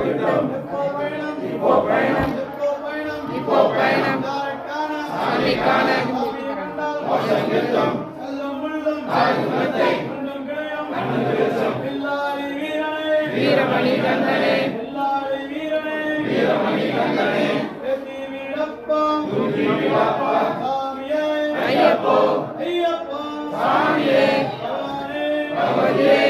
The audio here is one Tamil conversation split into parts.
திட்டம் இப்போ பயணம் இப்போ பயணம் சாமிக்கான மோசம் திட்டம் வீரமணி கந்தனே ஐயப்போ ஐயப்போ சாமியே பகவதியே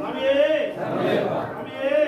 சாமியே சாமியே